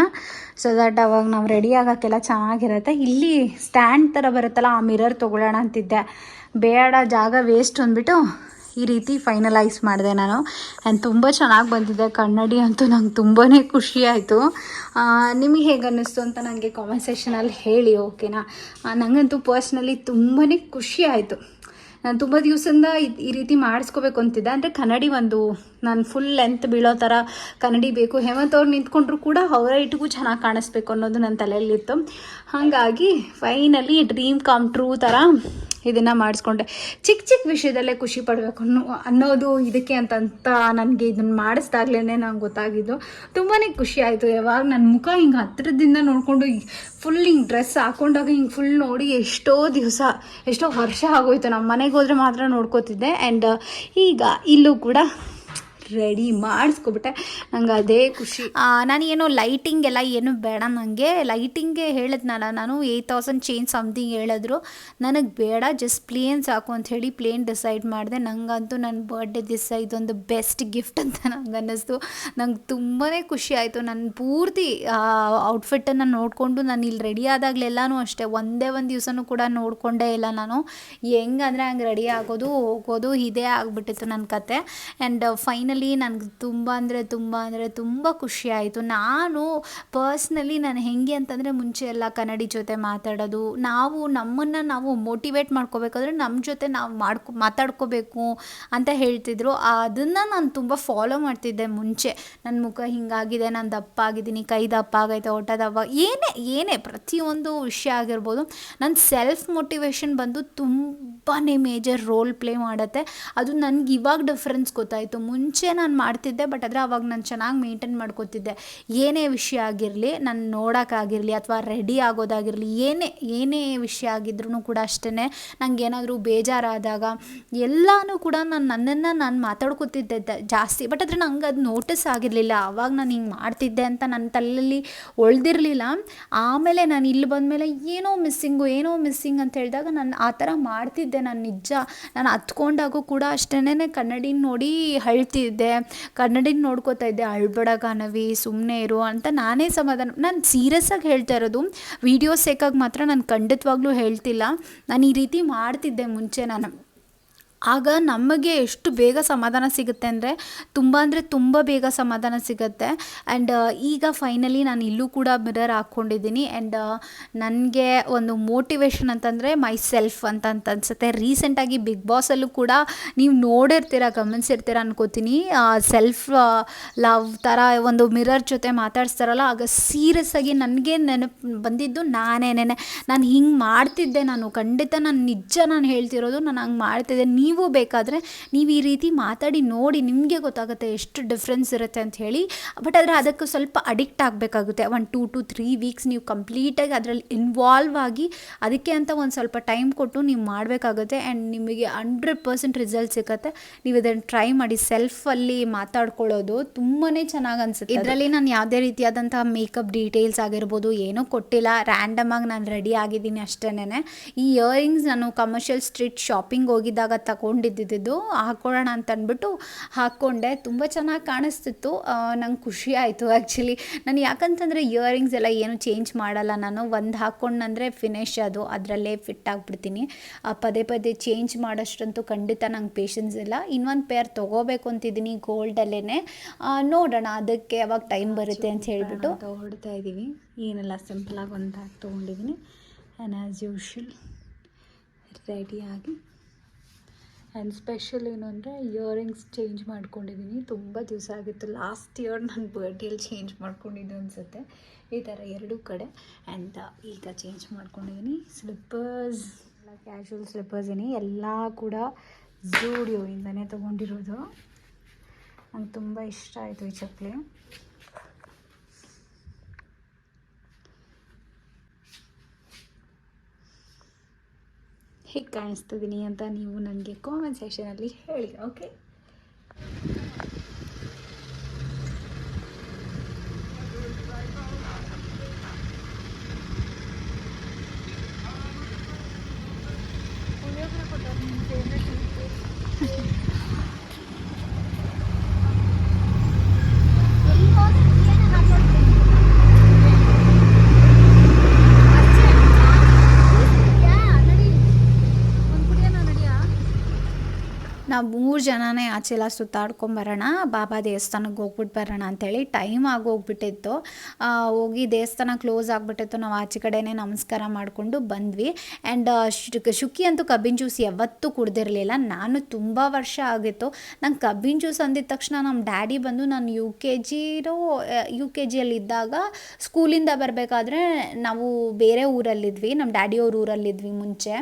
ಸೊ ದಟ್ ಅವಾಗ ನಾವು ರೆಡಿ ಆಗೋಕ್ಕೆಲ್ಲ ಚೆನ್ನಾಗಿರುತ್ತೆ. ಇಲ್ಲಿ ಸ್ಟ್ಯಾಂಡ್ ಥರ ಬರುತ್ತಲ್ಲ, ಆ ಮಿರರ್ ತೊಗೊಳ್ಳೋಣ ಅಂತಿದ್ದೆ. ಬೇಡ, ಜಾಗ ವೇಸ್ಟ್ ಅಂದ್ಬಿಟ್ಟು ಈ ರೀತಿ ಫೈನಲೈಸ್ ಮಾಡಿದೆ ನಾನು. ಆ್ಯಂಡ್ ತುಂಬ ಚೆನ್ನಾಗಿ ಬಂದಿದೆ. ಕನ್ನಡಿ ಅಂತೂ ನಂಗೆ ತುಂಬಾ ಖುಷಿಯಾಯಿತು ನಿಮಗೆ ಹೇಗೆ ಅನ್ನಿಸ್ತು ಅಂತ ನನಗೆ ಕಾಮೆಂಟ್ ಸೆಷನಲ್ಲಿ ಹೇಳಿ ಓಕೆನಾ ನನಗಂತೂ ಪರ್ಸ್ನಲಿ ತುಂಬಾ ಖುಷಿ ಆಯಿತು. ನಾನು ತುಂಬ ದಿವಸದಿಂದ ಈ- ರೀತಿ ಮಾಡಿಸ್ಕೋಬೇಕು ಅಂತಿದ್ದೆ. ಅಂದರೆ ಕನ್ನಡಿ ಒಂದು, ನಾನು ಫುಲ್ ಲೆಂತ್ ಬೀಳೋ ಥರ ಕನ್ನಡಿ ಬೇಕು. ಹೇಮಂತ್ ಅವ್ರು ನಿಂತ್ಕೊಂಡ್ರು ಕೂಡ ಅವರ ಇಟ್ಟಿಗೂ ಚೆನ್ನಾಗಿ ಕಾಣಿಸ್ಬೇಕು ಅನ್ನೋದು ನನ್ನ ತಲೆಯಲ್ಲಿತ್ತು. ಹಾಗಾಗಿ ಫೈನಲಿ ಡ್ರೀಮ್ ಕಮ್ ಟ್ರೂ ಥರ ಇದನ್ನು ಮಾಡಿಸ್ಕೊಂಡೆ. ಚಿಕ್ಕ ಚಿಕ್ಕ ವಿಷಯದಲ್ಲೇ ಖುಷಿ ಪಡಬೇಕು ಅನ್ನೋ, ಅನ್ನೋದು ಇದಕ್ಕೆ ಅಂತಂತ ನನಗೆ ಇದನ್ನು ಮಾಡಿಸ್ದಾಗ್ಲೇ ನಂಗೆ ಗೊತ್ತಾಗಿದ್ದು. ತುಂಬಾ ಖುಷಿ ಆಯಿತು. ಯಾವಾಗ ನನ್ನ ಮುಖ ಹಿಂಗೆ ಹತ್ತಿರದಿಂದ ನೋಡಿಕೊಂಡು ಫುಲ್ ಹಿಂಗೆ ಡ್ರೆಸ್ ಹಾಕೊಂಡಾಗ ಹಿಂಗೆ ಫುಲ್ ನೋಡಿ ಎಷ್ಟೋ ದಿವಸ, ಎಷ್ಟೋ ವರ್ಷ ಆಗೋಯ್ತು. ನಮ್ಮ ಮನೆಗೆ ಹೋದರೆ ಮಾತ್ರ ನೋಡ್ಕೋತಿದ್ದೆ. ಆ್ಯಂಡ್ ಈಗ ಇಲ್ಲೂ ಕೂಡ ರೆಡಿ ಮಾಡಿಸ್ಕೊಬಿಟ್ಟೆ. ನಂಗೆ ಅದೇ ಖುಷಿ. ನಾನು ಏನೋ ಲೈಟಿಂಗ್ ಎಲ್ಲ ಏನು ಬೇಡ ನನಗೆ ಲೈಟಿಂಗ್ಗೆ ಹೇಳಿದ್ನಲ್ಲ ನಾನು ಏಯ್ಟ್ ತೌಸಂಡ್ ಚೇಂಜ್ ಸಮಥಿಂಗ್ ಹೇಳಿದ್ರು. ನನಗೆ ಬೇಡ ಜಸ್ಟ್ ಪ್ಲೇನ್ ಸಾಕು ಅಂತ ಹೇಳಿ ಪ್ಲೇನ್ ಡಿಸೈಡ್ ಮಾಡಿದೆ. ನನಗಂತೂ ನನ್ನ ಬರ್ಡೇ ದಿವಸ ಇದೊಂದು ಬೆಸ್ಟ್ ಗಿಫ್ಟ್ ಅಂತ ನಂಗೆ ಅನ್ನಿಸ್ತು. ನಂಗೆ ತುಂಬಾ ಖುಷಿ ಆಯಿತು. ನನ್ನ ಪೂರ್ತಿ ಔಟ್ಫಿಟ್ಟನ್ನು ನೋಡಿಕೊಂಡು ನಾನು ಇಲ್ಲಿ ರೆಡಿ ಆದಾಗಲೆಲ್ಲನೂ ಅಷ್ಟೇ. ಒಂದೇ ಒಂದು ದಿವಸನೂ ಕೂಡ ನೋಡಿಕೊಂಡೇ ಇಲ್ಲ ನಾನು. ಹೆಂಗಂದರೆ ಹಂಗೆ ರೆಡಿ ಆಗೋದು, ಹೋಗೋದು, ಇದೇ ಆಗಿಬಿಟ್ಟಿತ್ತು ನನ್ನ ಕತೆ. ಆ್ಯಂಡ್ ಫೈನಲಿ ನನಗೆ ತುಂಬ ಅಂದರೆ ತುಂಬ ಅಂದರೆ ತುಂಬ ಖುಷಿಯಾಯಿತು ನಾನು ಪರ್ಸ್ನಲಿ ನಾನು ಹೆಂಗೆ ಅಂತಂದರೆ ಮುಂಚೆ ಎಲ್ಲ ಕನ್ನಡಿ ಜೊತೆ ಮಾತಾಡೋದು, ನಾವು ನಮ್ಮನ್ನು ನಾವು ಮೋಟಿವೇಟ್ ಮಾಡ್ಕೋಬೇಕಾದ್ರೆ ನಮ್ಮ ಜೊತೆ ನಾವು ಮಾಡ್ಕೊ, ಮಾತಾಡ್ಕೋಬೇಕು ಅಂತ ಹೇಳ್ತಿದ್ರು. ಅದನ್ನು ನಾನು ತುಂಬ ಫಾಲೋ ಮಾಡ್ತಿದ್ದೆ ಮುಂಚೆ. ನನ್ನ ಮುಖ ಹಿಂಗಾಗಿದೆ, ನಾನು ದಪ್ಪ ಆಗಿದ್ದೀನಿ ಕೈ ದಪ್ಪ ಆಗೈತೆ ಹೊಟ್ಟೆ ದಪ್ಪ, ಏನೇ ಏನೇ ಪ್ರತಿಯೊಂದು ವಿಷಯ ಆಗಿರ್ಬೋದು ನನ್ನ ಸೆಲ್ಫ್ ಮೋಟಿವೇಶನ್ ಬಂದು ತುಂಬಾ ಮೇಜರ್ ರೋಲ್ ಪ್ಲೇ ಮಾಡುತ್ತೆ. ಅದು ನನಗೆ ಇವಾಗ ಡಿಫ್ರೆನ್ಸ್ ಗೊತ್ತಾಯಿತು. ಮುಂಚೆ ನಾನು ಮಾಡ್ತಿದ್ದೆ ಬಟ್ ಆದರೆ ಅವಾಗ ನಾನು ಚೆನ್ನಾಗಿ ಮೇಂಟೈನ್ ಮಾಡ್ಕೋತಿದ್ದೆ. ಏನೇ ವಿಷಯ ಆಗಿರಲಿ, ನಾನು ನೋಡೋಕ್ಕಾಗಿರಲಿ ಅಥವಾ ರೆಡಿ ಆಗೋದಾಗಿರಲಿ, ಏನೇ ಏನೇ ವಿಷಯ ಆಗಿದ್ರೂ ಕೂಡ ಅಷ್ಟೇ ನಂಗೆ ಏನಾದರೂ ಬೇಜಾರಾದಾಗ ಎಲ್ಲನೂ ಕೂಡ ನಾನು ನನ್ನನ್ನು ನಾನು ಮಾತಾಡ್ಕೋತಿದ್ದೆ ಜಾಸ್ತಿ. ಬಟ್ ಆದರೆ ನಂಗೆ ಅದು ನೋಟಿಸ್ ಆಗಿರಲಿಲ್ಲ. ಆವಾಗ ನಾನು ಹಿಂಗೆ ಮಾಡ್ತಿದ್ದೆ ಅಂತ ನನ್ನ ತಲೆಯಲ್ಲಿ ಒಳ್ದಿರಲಿಲ್ಲ ಆಮೇಲೆ ನಾನು ಇಲ್ಲಿ ಬಂದಮೇಲೆ ಏನೋ ಮಿಸ್ಸಿಂಗು ಏನೋ ಮಿಸ್ಸಿಂಗ್ ಅಂತ ಹೇಳಿದಾಗ ನಾನು ಆ ಥರ ಮಾಡ್ತಿದ್ದೆ. ನಾನು ನಿಜ, ನಾನು ಹತ್ಕೊಂಡಾಗೂ ಕೂಡ ಅಷ್ಟೇ ಕನ್ನಡಿನ ನೋಡಿ ಅಳ್ತಿದ್ದೆ. ಕನ್ನಡಿನ ನೋಡ್ಕೋತಾ ಇದ್ದೆ, ಅಳ್ಬೇಡ ಕಾನವಿ ಸುಮ್ಮನೆ ಇರು ಅಂತ ನಾನೇ ಸಮಾಧಾನ, ನಾನು ಸೀರಿಯಸ್ ಆಗಿ ಹೇಳ್ತಾ ಇರೋದು ವೀಡಿಯೋಸ್ ಸೇಕಾಗಿ ಮಾತ್ರ ನಾನು ಖಂಡಿತವಾಗ್ಲೂ ಹೇಳ್ತಿಲ್ಲ. ನಾನು ಈ ರೀತಿ ಮಾಡ್ತಿದ್ದೆ ಮುಂಚೆ ನಾನು. ಆಗ ನಮಗೆ ಎಷ್ಟು ಬೇಗ ಸಮಾಧಾನ ಸಿಗುತ್ತೆ ಅಂದರೆ ತುಂಬ ಅಂದರೆ ತುಂಬ ಬೇಗ ಸಮಾಧಾನ ಸಿಗುತ್ತೆ. ಆ್ಯಂಡ್ ಈಗ ಫೈನಲಿ ನಾನು ಇಲ್ಲೂ ಕೂಡ ಮಿರರ್ ಹಾಕ್ಕೊಂಡಿದ್ದೀನಿ ಆ್ಯಂಡ್ ನನಗೆ ಒಂದು ಮೋಟಿವೇಶನ್ ಅಂತಂದರೆ ಮೈ ಸೆಲ್ಫ್ ಅಂತ ಅಂತ ಅನ್ಸುತ್ತೆ. ರೀಸೆಂಟಾಗಿ ಬಿಗ್ ಬಾಸಲ್ಲೂ ಕೂಡ ನೀವು ನೋಡಿರ್ತೀರ, ಗಮನಿಸಿರ್ತೀರ ಅನ್ಕೋತೀನಿ. ಸೆಲ್ಫ್ ಲವ್ ಥರ ಒಂದು ಮಿರರ್ ಜೊತೆ ಮಾತಾಡ್ಸ್ತಾರಲ್ಲ, ಆಗ ಸೀರಿಯಸ್ ಆಗಿ ನನಗೆ ನೆನಪು ಬಂದಿದ್ದು ನಾನೇನೇ ನಾನು ಹಿಂಗೆ ಮಾಡ್ತಿದ್ದೆ ನಾನು, ಖಂಡಿತ ನಾನು ನಿಜ ನಾನು ಹೇಳ್ತಿರೋದು, ನಾನು ಹಂಗೆ ಮಾಡ್ತಿದ್ದೆ. ನೀವು ಬೇಕಾದರೆ ನೀವು ಈ ರೀತಿ ಮಾತಾಡಿ ನೋಡಿ ನಿಮಗೆ ಗೊತ್ತಾಗುತ್ತೆ ಎಷ್ಟು ಡಿಫ್ರೆನ್ಸ್ ಇರುತ್ತೆ ಅಂತ ಹೇಳಿ. ಬಟ್ ಆದರೆ ಅದಕ್ಕೆ ಸ್ವಲ್ಪ ಅಡಿಕ್ಟ್ ಆಗಬೇಕಾಗುತ್ತೆ. ಒಂದು ಟೂ ಟು ತ್ರೀ ವೀಕ್ಸ್ ನೀವು ಕಂಪ್ಲೀಟಾಗಿ ಅದರಲ್ಲಿ ಇನ್ವಾಲ್ವ್ ಆಗಿ ಅದಕ್ಕೆ ಅಂತ ಒಂದು ಸ್ವಲ್ಪ ಟೈಮ್ ಕೊಟ್ಟು ನೀವು ಮಾಡಬೇಕಾಗುತ್ತೆ. ಆ್ಯಂಡ್ ನಿಮಗೆ ಹಂಡ್ರೆಡ್ ಪರ್ಸೆಂಟ್ ರಿಸಲ್ಟ್ ಸಿಗುತ್ತೆ. ನೀವು ಇದನ್ನು ಟ್ರೈ ಮಾಡಿ ಸೆಲ್ಫಲ್ಲಿ ಮಾತಾಡ್ಕೊಳ್ಳೋದು ತುಂಬಾ ಚೆನ್ನಾಗಿ ಅನಿಸುತ್ತೆ. ಇದರಲ್ಲಿ ನಾನು ಯಾವುದೇ ರೀತಿಯಾದಂಥ ಮೇಕಪ್ ಡೀಟೇಲ್ಸ್ ಆಗಿರ್ಬೋದು, ಏನೂ ಕೊಟ್ಟಿಲ್ಲ. ರ್ಯಾಂಡಮ್ ಆಗಿ ನಾನು ರೆಡಿ ಆಗಿದ್ದೀನಿ ಅಷ್ಟೇನೆ ಈ ಇಯರಿಂಗ್ಸ್ ನಾನು ಕಮರ್ಷಿಯಲ್ ಸ್ಟ್ರೀಟ್ ಶಾಪಿಂಗ್ ಹೋಗಿದ್ದಾಗ ತಗೊಂಡಿದ್ದಿದ್ದು ಹಾಕ್ಕೊಳ್ಳೋಣ ಅಂತ ಅಂದ್ಬಿಟ್ಟು ಹಾಕ್ಕೊಂಡೆ. ತುಂಬ ಚೆನ್ನಾಗಿ ಕಾಣಿಸ್ತಿತ್ತು. ನಂಗೆ ಖುಷಿ ಆಯಿತು ಆ್ಯಕ್ಚುಲಿ ನಾನು ಯಾಕಂತಂದರೆ ಇಯರಿಂಗ್ಸ್ ಎಲ್ಲ ಏನು ಚೇಂಜ್ ಮಾಡಲ್ಲ ನಾನು. ಒಂದು ಹಾಕ್ಕೊಂಡಂದರೆ ಫಿನಿಶ್ ಅದು. ಅದರಲ್ಲೇ ಫಿಟ್ ಆಗಿಬಿಡ್ತೀನಿ. ಪದೇ ಪದೇ ಚೇಂಜ್ ಮಾಡೋಷ್ಟಂತೂ ಖಂಡಿತ ನಂಗೆ ಪೇಷನ್ಸ್ ಇಲ್ಲ. ಇನ್ನೊಂದು ಪೇರ್ ತೊಗೋಬೇಕು ಅಂತಿದ್ದೀನಿ ಗೋಲ್ಡಲ್ಲೇ ನೋಡೋಣ ಅದಕ್ಕೆ ಯಾವಾಗ ಟೈಮ್ ಬರುತ್ತೆ ಅಂತ ಹೇಳಿಬಿಟ್ಟು. ಹೊಡ್ತಾ ಇದ್ದೀವಿ ಏನೆಲ್ಲ ಸಿಂಪಲಾಗಿ ಒಂದು ಬ್ಯಾಗ್ ತೊಗೊಂಡಿದ್ದೀನಿ ಆ್ಯಂಡ್ ಆ್ಯಸ್ ಯೂಶಲ್ ರೆಡಿಯಾಗಿ ಆ್ಯಂಡ್ ಸ್ಪೆಷಲ್ ಏನು ಅಂದರೆ ಇಯರಿಂಗ್ಸ್ ಚೇಂಜ್ ಮಾಡ್ಕೊಂಡಿದ್ದೀನಿ ತುಂಬ ದಿವಸ ಆಗಿತ್ತು. ಲಾಸ್ಟ್ ಇಯರ್ ನನ್ನ ಬರ್ಡೇಲಿ ಚೇಂಜ್ ಮಾಡ್ಕೊಂಡಿದ್ದು ಅನಿಸುತ್ತೆ. ಈ ಥರ ಎರಡೂ ಕಡೆ. ಆ್ಯಂಡ್ ಈಗ ಚೇಂಜ್ ಮಾಡ್ಕೊಂಡಿದ್ದೀನಿ ಸ್ಲಿಪ್ಪರ್ಸ್ ಎಲ್ಲ ಕ್ಯಾಶುವಲ್ ಸ್ಲಿಪ್ಪರ್ಸ್ ಏನಿ. ಎಲ್ಲ ಕೂಡ ಝೂಡಿಯೋಯಿಂದನೇ ತೊಗೊಂಡಿರೋದು. ನಂಗೆ ತುಂಬ ಇಷ್ಟ ಆಯಿತು ಈ ಚಪ್ಪಲಿ. ಹೇಗೆ ಕಾಣಿಸ್ತಿದ್ದೀನಿ ಅಂತ ನೀವು ನನಗೆ ಕಾಮೆಂಟ್ ಸೆಕ್ಷನಲ್ಲಿ ಹೇಳಿ ಓಕೆ ನಾವು ಮೂರು ಜನನೇ ಆಚೆಲ್ಲ ಸುತ್ತಾಡ್ಕೊಂಬರೋಣ ಬಾಬಾ ದೇವಸ್ಥಾನಕ್ಕೆ ಹೋಗ್ಬಿಟ್ಟು ಬರೋಣ ಅಂಥೇಳಿ ಟೈಮ್ ಆಗೋಗ್ಬಿಟ್ಟಿತ್ತು. ಹೋಗಿ ದೇವಸ್ಥಾನ ಕ್ಲೋಸ್ ಆಗಿಬಿಟ್ಟಿತ್ತು. ನಾವು ಆಚೆ ಕಡೆಯೇ ನಮಸ್ಕಾರ ಮಾಡಿಕೊಂಡು ಬಂದ್ವಿ. ಆ್ಯಂಡ್ ಶುಕಿ ಅಂತೂ ಕಬ್ಬಿನ ಜ್ಯೂಸ್ ಯಾವತ್ತೂ ಕುಡ್ದಿರಲಿಲ್ಲ. ನಾನು ತುಂಬ ವರ್ಷ ಆಗಿತ್ತು. ನಂಗೆ ಕಬ್ಬಿನ ಜ್ಯೂಸ್ ಅಂದಿದ ತಕ್ಷಣ ನಮ್ಮ ಡ್ಯಾಡಿ ಬಂದು ನಾನು ಯು ಕೆ ಜಿರೋ ಯು ಕೆ ಜಿಯಲ್ಲಿದ್ದಾಗ ಸ್ಕೂಲಿಂದ ಬರಬೇಕಾದ್ರೆ ನಾವು ಬೇರೆ ಊರಲ್ಲಿದ್ವಿ. ನಮ್ಮ ಡ್ಯಾಡಿಯವ್ರ ಊರಲ್ಲಿದ್ವಿ ಮುಂಚೆ.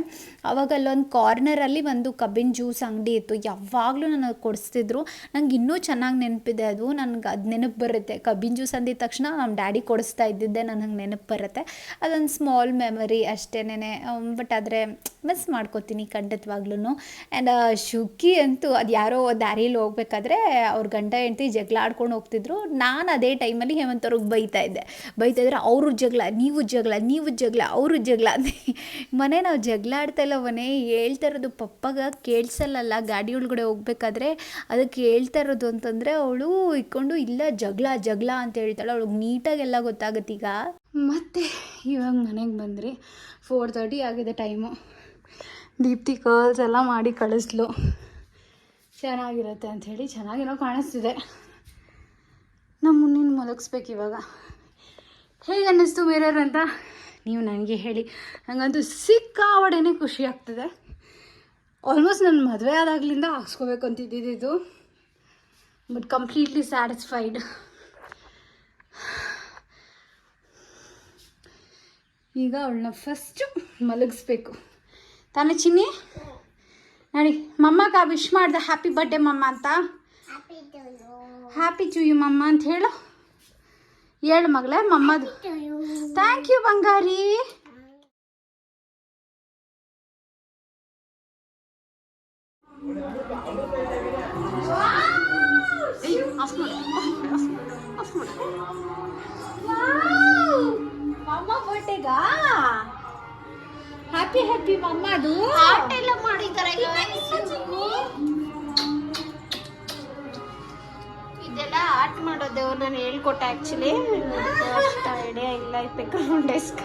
ಅವಾಗ ಅಲ್ಲೊಂದು ಕಾರ್ನರಲ್ಲಿ ಒಂದು ಕಬ್ಬಿನ ಜ್ಯೂಸ್ ಅಂಗಡಿ ಇತ್ತು. ಯಾವಾಗಲೂ ನನಗೆ ಕೊಡಿಸ್ತಿದ್ರು. ನಂಗೆ ಇನ್ನೂ ಚೆನ್ನಾಗಿ ನೆನಪಿದೆ ಅದು. ನನಗೆ ಅದು ನೆನಪು ಬರುತ್ತೆ. ಕಬ್ಬಿನ ಜ್ಯೂಸ್ ಅಂದಿದ ತಕ್ಷಣ ನಮ್ಮ ಡ್ಯಾಡಿ ಕೊಡಿಸ್ತಾ ಇದ್ದಿದ್ದೆ, ನನಗೆ ನೆನಪು ಬರುತ್ತೆ. ಅದೊಂದು ಸ್ಮಾಲ್ ಮೆಮರಿ ಅಷ್ಟೇನೆ ಬಟ್ ಆದರೆ ಮಿಸ್ ಮಾಡ್ಕೋತೀನಿ ಖಂಡಿತವಾಗ್ಲೂ ಆ್ಯಂಡ್ ಶುಕಿ ಅಂತೂ ಅದು ಯಾರೋ ದಾರಿಯಲ್ಲಿ ಹೋಗ್ಬೇಕಾದ್ರೆ ಅವ್ರ ಗಂಡ ಹೆಂಡತಿ ಜಗಳ ಆಡ್ಕೊಂಡು ಹೋಗ್ತಿದ್ರು. ನಾನು ಅದೇ ಟೈಮಲ್ಲಿ ಹೇಮಂತ್ ಅವ್ರಿಗೆ ಬೈತಾ ಇದ್ದೆ. ಬೈತಾ ಇದ್ರೆ ಅವರು ಜಗಳ, ನೀವು ಜಗಳ ನೀವು ಜಗಳ, ಅವರು ಜಗಳ. ಮನೆ ನಾವು ಜಗಳ ಆಡ್ತಾ ಇಲ್ಲ ಮನೆ ಹೇಳ್ತಾ ಇರೋದು. ಪಪ್ಪಗ ಕೇಳಿಸಲ್ಲ ಗಾಡಿ ಒಳಗಡೆ ಹೋಗ್ಬೇಕಾದ್ರೆ ಅದಕ್ಕೆ ಹೇಳ್ತಾ ಇರೋದು ಅಂತಂದರೆ ಅವಳು ಇಟ್ಕೊಂಡು ಇಲ್ಲ, ಜಗಳ ಜಗಳ ಅಂತ ಹೇಳ್ತಾಳೆ. ಅವಳಿಗೆ ನೀಟಾಗೆಲ್ಲ ಗೊತ್ತಾಗುತ್ತೆ ಈಗ. ಮತ್ತೆ ಇವಾಗ ಮನೆಗೆ ಬಂದ್ರಿ ಫೋರ್ ತರ್ಟಿ ಆಗಿದೆ ಟೈಮು ದೀಪ್ತಿ ಕರ್ಲ್ಸ್ ಎಲ್ಲ ಮಾಡಿ ಕಳಿಸ್ಲು. ಚೆನ್ನಾಗಿರುತ್ತೆ ಹೇಳಿ ಚೆನ್ನಾಗಿರೋ ಕಾಣಿಸ್ತಿದೆ. ನಮ್ಮ ಮುನ್ನಿನ ಮಲಗಿಸ್ಬೇಕು ಇವಾಗ. ಹೇಗೆ ಅನ್ನಿಸ್ತು ಮಿರರ್ ಅಂತ? ನೀವು ನನಗೆ ಹೇಳಿ. ನನಗಂತೂ ಸಿಕ್ಕಾವಡೆನೇ ಖುಷಿ ಆಗ್ತದೆ. ಆಲ್ಮೋಸ್ಟ್ ನನ್ನ ಮದುವೆ ಆದಾಗ್ಲಿಂದ ಹಾಕ್ಸ್ಕೋಬೇಕು ಅಂತಿದ್ದಿದ್ದು ಬಟ್ ಕಂಪ್ಲೀಟ್ಲಿ ಸ್ಯಾಟಿಸ್ಫೈಡ್ ಈಗ ಅವಳನ್ನ ಫಸ್ಟು ಮಲಗಿಸ್ಬೇಕು. ತಾನೇ ಚಿನ್ನಿ? ನೋಡಿ ಮಮ್ಮಗ ವಿಶ್ ಮಾಡ್ದೆ ಹ್ಯಾಪಿ ಬರ್ಡೇ ಮಮ್ಮ ಅಂತ. ಹ್ಯಾಪಿ ಟು ಯು ಮಮ್ಮ ಅಂತ ಹೇಳು. ಹೇಳು ಮಗಳೇ ಮಮ್ಮದು. ಥ್ಯಾಂಕ್ ಯು ಬಂಗಾರಿ. ಮಮ್ಮ ಬರ್ಡೇಗಾ ಹ್ಯಾಪಿ ಹ್ಯಾಪಿ ಮಮ್ಮದು ಎಲ್ಲ ಮಾಡಿದ್ದಾರೆ ಇದೆಲ್ಲ ಆರ್ಟ್ ಮಾಡೋದು ನಾನು ಹೇಳ್ಕೊಟ್ಟೆ ಆ್ಯಕ್ಚುಲಿ ಅಷ್ಟ ಐಡಿಯಾ ಇಲ್ಲ ಬ್ಯಾಕ್ಗ್ರೌಂಡ್ ಡೆಸ್ಕ್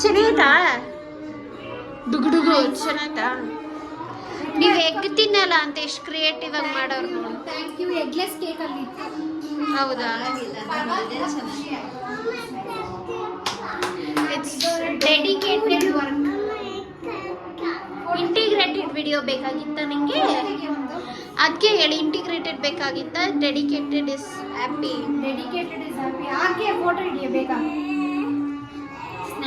ಚೆನ್ನಾಯ್ತಾ ಡುಗುಡುಗು ಚೆನ್ನಾಯ್ತಾ ನೀವು ಎಗ್ ತಿನ್ನಲ್ಲ ಅಂತ ಎಷ್ಟು ಕ್ರಿಯೇಟಿವ್ ಆಗಿ ಮಾಡೋರು ನೋಡಿ. ಥ್ಯಾಂಕ್ ಯು ಎಗ್ಲೆಸ್ ಕೇಕ್ ಅಲ್ಲಿ ಹೌದಾ? It's dedicated work integrated video ಬೇಕಾಗಿತ್ತ ನಿಮಗೆ ಅದಕ್ಕೆ ಹೇಳಿ integrated ಬೇಕಾಗಿತ್ತ? Dedicated is happy dedicated is happy ಹಾಗೆ ಫೋಟೋ ಹಿಡಿಯಬೇಕಾ?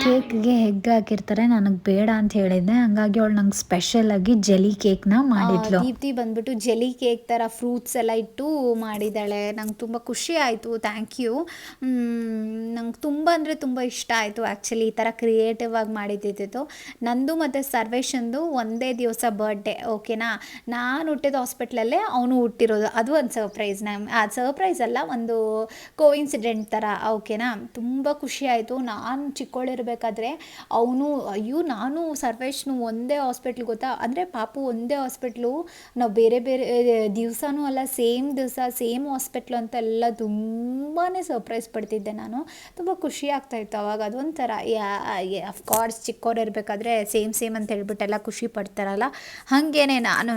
ಕೇಕ್ಗೆ ಹೆಗ್ ಹಾಕಿರ್ತಾರೆ ನನಗೆ ಬೇಡ ಅಂತ ಹೇಳಿದ್ದೆ ಹಂಗಾಗಿ ಅವಳು ನಂಗೆ ಸ್ಪೆಷಲಾಗಿ ಕೇಕ್ ಕೇಕ್ನ ಮಾಡಿದ್ಲು. ದೀಪ್ತಿ ಬಂದ್ಬಿಟ್ಟು ಜೆಲಿ ಕೇಕ್ ಥರ ಫ್ರೂಟ್ಸ್ ಎಲ್ಲ ಇಟ್ಟು ಮಾಡಿದ್ದಾಳೆ. ನಂಗೆ ತುಂಬ ಖುಷಿ ಆಯಿತು. ಥ್ಯಾಂಕ್ ಯು ನಂಗೆ ತುಂಬ ಅಂದರೆ ತುಂಬ ಇಷ್ಟ ಆಯಿತು ಆ್ಯಕ್ಚುಲಿ ಈ ಥರ ಕ್ರಿಯೇಟಿವ್ ಆಗಿ ಮಾಡಿದ್ದಿದ್ದು. ನಂದು ಮತ್ತು ಸರ್ವೇಶಂದು ಒಂದೇ ದಿವಸ ಬರ್ಡೇ ಓಕೆನಾ ನಾನು ಹುಟ್ಟಿದ ಹಾಸ್ಪಿಟ್ಲಲ್ಲೇ ಅವನು ಹುಟ್ಟಿರೋದು. ಅದು ಒಂದು ಸರ್ಪ್ರೈಸ್ ನಮ್ ಆ ಸರ್ಪ್ರೈಸ್ ಅಲ್ಲ, ಒಂದು ಕೋಇನ್ಸಿಡೆಂಟ್ ಥರ ಓಕೆನಾ ತುಂಬ ಖುಷಿ ಆಯಿತು. ನಾನು ಚಿಕ್ಕವಳಿರ್ಬೇಕಾದ್ರೆ ಅವನು, ಅಯ್ಯೋ, ನಾನು ಸರ್ವೇಶ್ನು ಒಂದೇ ಹಾಸ್ಪಿಟ್ಲ್ ಗೊತ್ತಾ? ಅಂದರೆ ಪಾಪು ಒಂದೇ ಹಾಸ್ಪಿಟ್ಲು, ನಾವು ಬೇರೆ ಬೇರೆ ದಿವಸನೂ ಅಲ್ಲ, ಸೇಮ್ ದಿವಸ, ಸೇಮ್ ಹಾಸ್ಪಿಟ್ಲು ಅಂತ ಎಲ್ಲ ತುಂಬಾ ಸರ್ಪ್ರೈಸ್ ಪಡ್ತಿದ್ದೆ ನಾನು. ತುಂಬ ಖುಷಿ ಆಗ್ತಾಯಿತ್ತು ಅವಾಗ, ಅದೊಂಥರ ಅಫ್ಕೋರ್ಸ್ ಚಿಕ್ಕವ್ರು ಇರಬೇಕಾದ್ರೆ ಸೇಮ್ ಸೇಮ್ ಅಂತ ಹೇಳ್ಬಿಟ್ಟೆಲ್ಲ ಖುಷಿ ಪಡ್ತಾರಲ್ಲ? ಹಾಗೇನೆ ನಾನು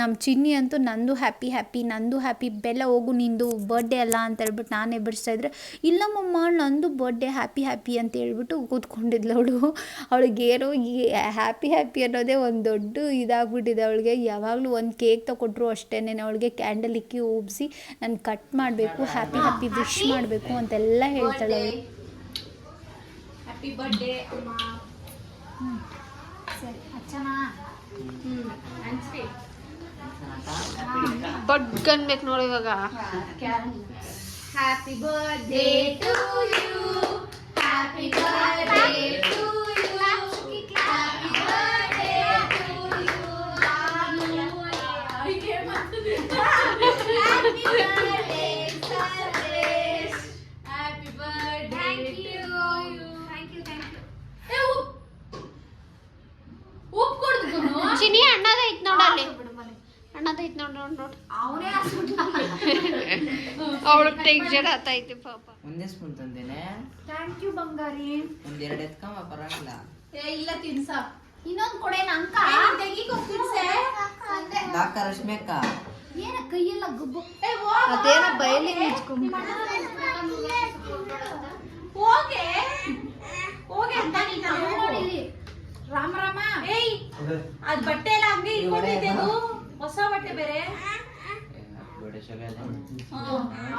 ನಮ್ಮ ಚಿನ್ನಿ ಅಂತೂ ನಂದು ಹ್ಯಾಪಿ ಹ್ಯಾಪಿ ನಂದು ಹ್ಯಾಪಿ ಬೆಲ್ಲ ಹೋಗು ನಿಂದು ಬರ್ಡೇ ಅಲ್ಲ ಅಂತ ಹೇಳ್ಬಿಟ್ಟು ನಾನು ಬಿಡಿಸ್ತಾ ಇದ್ರೆ ಇಲ್ಲಮ್ಮಮ್ಮ ನಂದು ಬರ್ಡೇ ಹ್ಯಾಪಿ ಹ್ಯಾಪಿ ಅಂತ ಹೇಳ್ಬಿಟ್ಟು ಕೂತ್ಕೊಂಡಿದ್ಲು ಅವಳು. ಅವಳಿಗೆ ಏನೋ ಹ್ಯಾಪಿ ಹ್ಯಾಪಿ ಅನ್ನೋದೇ ಒಂದು ದೊಡ್ಡ ಇದಾಗ್ಬಿಟ್ಟಿದೆ ಅವಳಿಗೆ. ಯಾವಾಗಲೂ ಒಂದು ಕೇಕ್ ತಗೊಟ್ರು ಅಷ್ಟೇ ಅವಳಿಗೆ ಕ್ಯಾಂಡಲ್ ಇಕ್ಕಿ ಉಬ್ಸಿ ನಾನು ಕಟ್ ಮಾಡಬೇಕು ಹ್ಯಾಪಿ ಹ್ಯಾಪಿ ವಿಶ್ ಮಾಡಬೇಕು ಅಂತೆಲ್ಲ ಹೇಳ್ತಾಳೆ ಅವಳು. ಹ್ಯಾಪಿ ಬರ್ಡೇ ಅಮ್ಮ. ಸರಿ ಅಚ್ಚನಾ? ಬಡ್ಗನ್ಬೇಕು ನೋಡಿ ಇವಾಗ. ನೋಡಿ happy birthday to you happy birthday to you happy birthday Sarvesh happy birthday thank you thank you thank you ಉಪ್ಪು ಕೊಡ್ದು ಚಿನಿ ಅಣ್ಣದೈತ್ ನೋಡಲ್ಲಿ ಅಣ್ಣದೈತ್ ನೋಡ್ ನೋಡ್ ನೋಡ್. ಅವನೇ ಅವಳು ಟೇಕ್ ಟೆನ್ಷನ್ ಆತೈತಿ ಪಾಪ. ಒಂದೇ ಸ್ಪೂನ್ ತಂದೇನೆ. ಥ್ಯಾಂಕ್ ಯು ಬಂಗಾರಿ. ಒಂದೆರಡು ಎತ್ಕೊಂಬ ಪರವಾಗಿಲ್ಲ. ಏ ಇಲ್ಲ ತಿನ್ಸ. ಇನ್ನೊಂದ್ ಕೊಡೇನ ಅಂಕ ಡಾಕ ರಶ್ಮಿಕ ಏನ ಕೈಯೆಲ್ಲ ಗುಬ್ಬು. ಅದೇನ ಬಯಲಿ ನಿಚ್ಕೊಂಡ್ ಹೋಗೆ. ಹೋಗೆ ಅಂತ ನೀನ್ ನೋಡಿ. ರಾಮ ರಾಮ. ಏಯ್ ಅದ್. ಬಟ್ಟೆ ಎಲ್ಲ ಹಂಗೆ ಇಟ್ಕೊಂಡಿದ್ದೆ ಹೊಸ ಬಟ್ಟೆ ಬೇರೆ?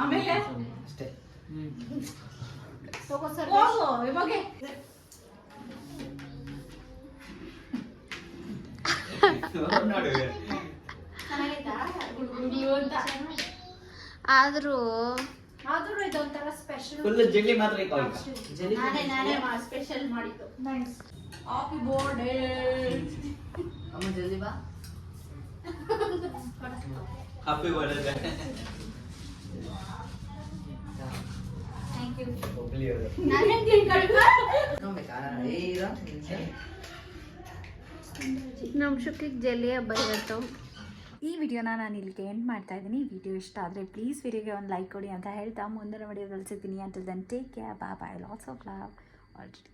ಆಮೇಲೆ ಅಷ್ಟೇ ಹೋಗು ಇವಾಗೆ. ಆದ್ರೂ ಆದ್ರೂ ಇದೊಂಥರ ಸ್ಪೆಷಲ್ ಫುಲ್ ಜಲ್ಲಿ ಮಾತ್ರ ಜಲ್ಲಿ ನಾನೇ ನಾನೇ ಸ್ಪೆಷಲ್ ಮಾಡಿದ್ದು. ನೈಸ್ ಹಾಪಿ ಬೋರ್ಡ್ ಅಮ್ಮ ಜಲ್ದಿ ಬಾ. ಹ್ಯಾಪಿ ಬರ್ಡೇ ಥ್ಯಾಂಕ್ ಯು ಒಬ್ಲಿ ಅವರು ನಾನೇ ನೋಡ್ಬೇಕಾ ಇರೋ ನಮ್ಮ ಶುಕ್ಕಿಗೆ ಜಲ್ಲಿ ಹಬ್ಬ ಇವತ್ತು ಈ ವಿಡಿಯೋನ ನಾನು ಇಲ್ಲಿಗೆ ಎಂಡ್ ಮಾಡ್ತಾ ಇದ್ದೀನಿ. ವಿಡಿಯೋ ಇಷ್ಟ ಆದರೆ ಪ್ಲೀಸ್ ವಿಡಿಯೋಗೆ ಒಂದು ಲೈಕ್ ಕೊಡಿ ಅಂತ ಹೇಳ್ತಾ ಮುಂದಿನ ವಿಡಿಯೋದಲ್ಲಿ ಸಿಗ್ತೀನಿ. ಅಂತ ದೆನ್ ಟೇಕ್ ಕೇರ್ ಬಾ bye lots of love already